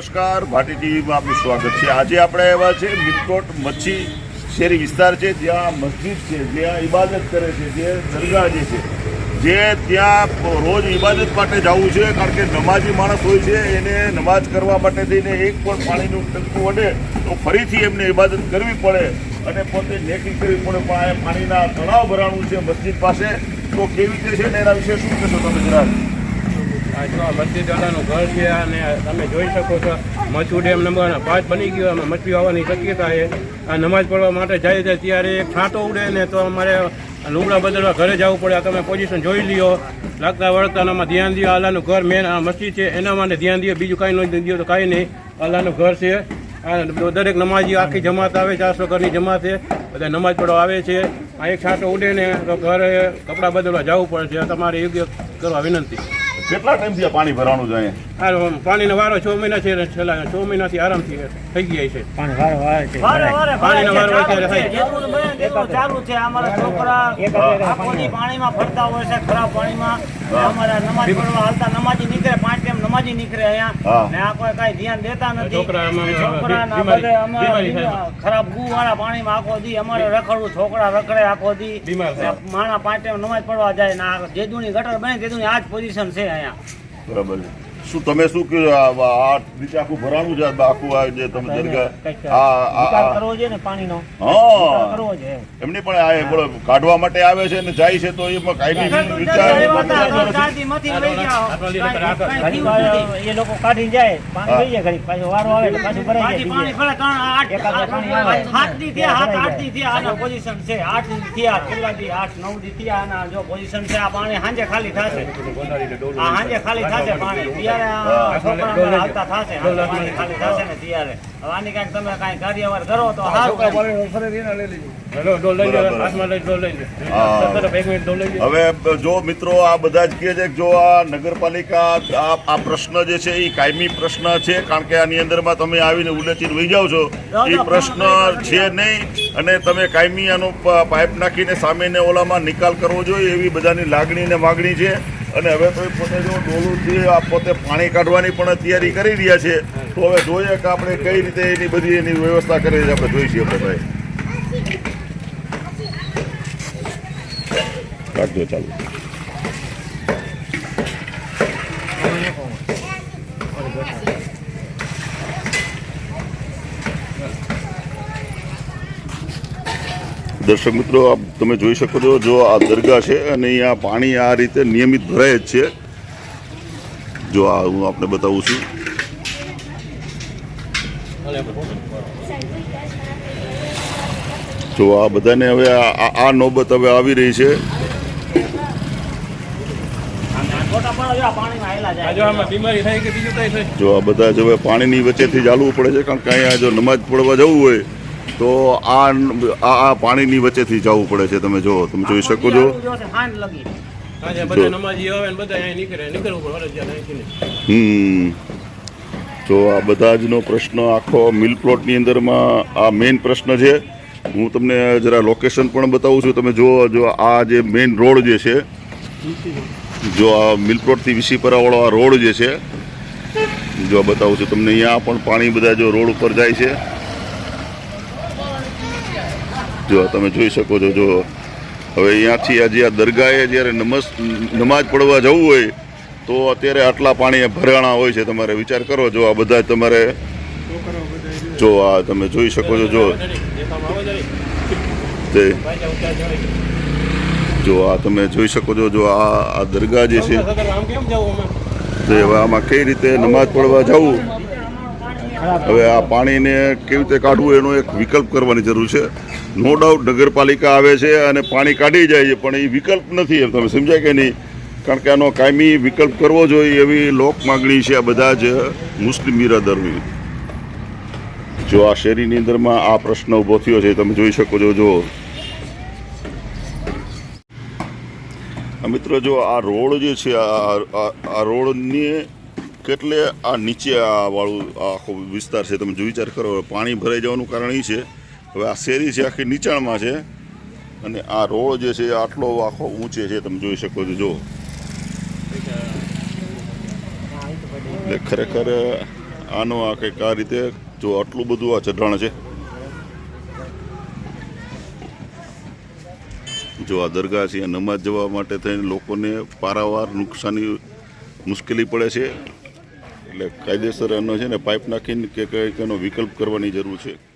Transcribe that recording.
નમસ્કાર, ભાટી ટીવીમાં આપનું સ્વાગત છે. આજે આપણે આવ્યા છે મિલકોટ મચ્છી શેરી વિસ્તાર છે, જ્યાં મસ્જિદ છે, જ્યાં ઇબાદત કરે છે, જે દરગાહ જે છે, જે ત્યાં રોજ ઇબાદત માટે જવું છે, કારણ કે નમાજી માણસ હોય છે, એને નમાજ કરવા માટે થઈને એક પણ પાણીનું ટંકું વડે તો ફરીથી એમને ઇબાદત કરવી પડે અને પોતે નેકી કરવી પડે. પણ આ પાણીના તળાવ ભરાણું છે મસ્જિદ પાસે. તો કેવી રીતે છે ને એના વિશે શું કહેશો તમે જરાક આ મસ્જિદ ઘર છે અને તમે જોઈ શકો છો, મચ્છુ ડેમ નંબર પાંચ બની ગયો અમે મચ્છી આવવાની શક્યતા છે. આ નમાજ પડવા માટે જાય છે ત્યારે એક છાંટો ઉડે ને તો અમારે લુગડા બદલવા ઘરે જવું પડે. તમે પોઝિશન જોઈ લ્યો. લાગતા વળગતાનામાં ધ્યાન દો. આલાનું ઘર મેન આ મસ્જિદ છે. એના માટે ધ્યાન દો. બીજું કાંઈ નહીં દો તો કાંઈ નહીં. આલાનું ઘર છે. દરેક નમાજી આખી જમાત આવે ચારસો ઘરની જમાત છે. બધા નમાજ પડવા આવે છે. આ એક છાંટો ઉડે ને તો ઘરે કપડાં બદલવા જવું પડે છે. તમારે યોગ્ય કરવા વિનંતી. કેટલા ટાઈમથી આ પાણી ભરવાનું છે અહીંયા? પાણીનો વારો છ મહિના છે છેલ્લા છ મહિનાથી આરામથી થઈ ગઈ છે. વારે વારે વારો બને તેટલું ચાલુ છે અમારા છોકરા આખોની પાણીમાં ફરતા હોય છે ખરાબ પાણીમાં. અમારા નમાજ પડવા હાલતા નમાજી નીકળે પાંચ ટાઈમ નમાજી નીકળે અહીંયા. ને આ કોઈ કાંઈ ધ્યાન દેતા નથી. છોકરાના બીમારી- બધે અમારા ખરાબ ગુ વાળા પાણીમાં આખો દી અમારે રખડવું છોકરા રખડે આખો દી. માણા પાંચ ટાઈમ નમાજ પડવા જાય ને આ જેદુની ગટર બને તેદુની આ જ પોઝિશન છે અહીંયા. બરાબર છે. શું તમે શું કહ્યું આ રીતે આખું ભરાણું છે આખું આ જે તમે દરગાહ આ આ- કરવો જોઈએ ને પાણીનો? હા. કરવો જોઈએ એમની પણ આ બોલો કાઢવા માટે આવે છે ને જાય છે તો એમાં કાયમી વિચાર એ લોકો કાઢી જાય પાણી લઈ જાય ઘડીક. પાછો વારો આવે એટલે પાછું ભરાઈ જાય આઠ દી થયા હાથ આઠ દી થયા આના પોઝિશન છે. આઠ દી થયા કેટલા દી આઠ નવ દી થયા આના જો પોઝિશન છે આ પાણી સાંજે ખાલી થશે. આ સાંજે ખાલી થશે પાણી. ત્યારે આ છોકરાને હાલતા થશે. ખાલી થશે ને ત્યારે હવે આની કાંઈક તમે કાંઈ કાર્યવાર કરો તો હવે જો મિત્રો આ બધા જ કહે છે કે જો આ નગરપાલિકા આ પ્રશ્ન જે છે એ કાયમી પ્રશ્ન છે કારણ કે આની અંદરમાં તમે આવીને ઉલેચીને વહી જાઓ છો. એ પ્રશ્ન છે નહીં. અને તમે કાયમી આનો પાઇપ નાખીને સામેને ઓલામાં નિકાલ કરવો જોઈએ એવી બધાની લાગણી ને માગણી છે. અને હવે તો પોતે જો ડોલુથી આ પોતે પાણી કાઢવાની પણ તૈયારી કરી રહ્યા છે, તો હવે જોઈએ કે આપણે કઈ રીતે એની બધી એની વ્યવસ્થા કરી છે, આપણે જોઈશું આપણે ભાઈ. કાઢજો ચાલુ. દર્શક મિત્રો આપ તમે જોઈ શકો છો જો આ દરગાહ છે અને અહીંયા પાણી આ રીતે નિયમિત ભરાય જ છે. જો આ હું આપને બતાવું છું. જો આ બધાને હવે આ- નોબત હવે આવી રહી છે. જો આ બધા જ હવે પાણીની વચ્ચેથી ચાલવું પડે છે કારણ કે અહીંયા જો નમાજ પડવા જવું હોય તો આ આ આ પાણીની વચ્ચેથી જવું પડે છે તમે જો તમે જોઈ શકો છો. જો છે હાંજ લગી. આજે બધા નમાજી આવે ને બધા અહીં નીકળે નીકળવું પડે ફરજિયાત અહીંથી હમ. તો આ બધા જનો પ્રશ્ન આખો મિલ પ્લોટની અંદરમાં આ મેઇન પ્રશ્ન છે. હું તમને જરા લોકેશન પણ બતાવું છું. તમે જો જો આ જે મેઇન રોડ જે છે જો આ મિલ પ્લોટથી વિસીપરાવાળો આ રોડ જે છે જો આ બતાવું છું તમને અહીંયા પણ પાણી બધા જો રોડ ઉપર જાય છે. જો તમે જોઈ શકો છો જો હવે અહીંયાથી આજે આ દરગાહે જ્યારે નમસ નમાજ પડવા જવું હોય તો અત્યારે આટલા પાણી ભરાણા હોય છે તમારે વિચાર કરો જો આ બધા તમારે જો આ તમે જોઈ શકો છો જો. તે. જો આ તમે જોઈ શકો છો જો આ આ દરગાહ જે છે તે હવે આમાં કઈ રીતે નમાજ પડવા જવું હવે આ પાણીને કેવી રીતે કાઢવું એનો એક વિકલ્પ કરવાની જરૂર છે. નો ડાઉટ નગરપાલિકા આવે છે અને પાણી કાઢી જાય છે, પણ એ વિકલ્પ નથી એમ. તમે સમજાય કે નહીં? કારણ કે આનો કાયમી વિકલ્પ કરવો જોઈએ એવી લોક માગણી છે આ બધા જ મુસ્લિમ બિરાદરની. જો આ શેરીની અંદરમાં આ પ્રશ્ન ઊભો થયો છે, તમે જોઈ શકો છો, જો. મિત્રો, જો આ રોડ જે છે આ રોડની કેટલે આ નીચે આ વાળું આખો વિસ્તાર છે તમે જો વિચાર કરો, પાણી ભરાઈ જવાનું કારણ એ છે. હવે આ શેરી છે, આખી નીચાણમાં છે. અને આ રોડ જે છે આટલો આખો ઊંચે છે, તમે જોઈ શકો છો, જો. એટલે ખરેખર આનો આ કંઈક આ રીતે જો આટલું બધું આ ચઢાણ છે. જો આ દરગાહ છે નમાજ જવા માટે થઈને લોકોને પારાવાર નુકસાની મુશ્કેલી પડે છે. એટલે કાયદેસર એનો છે ને પાઇપ નાખીને કે કંઈક એનો વિકલ્પ કરવાની જરૂર છે.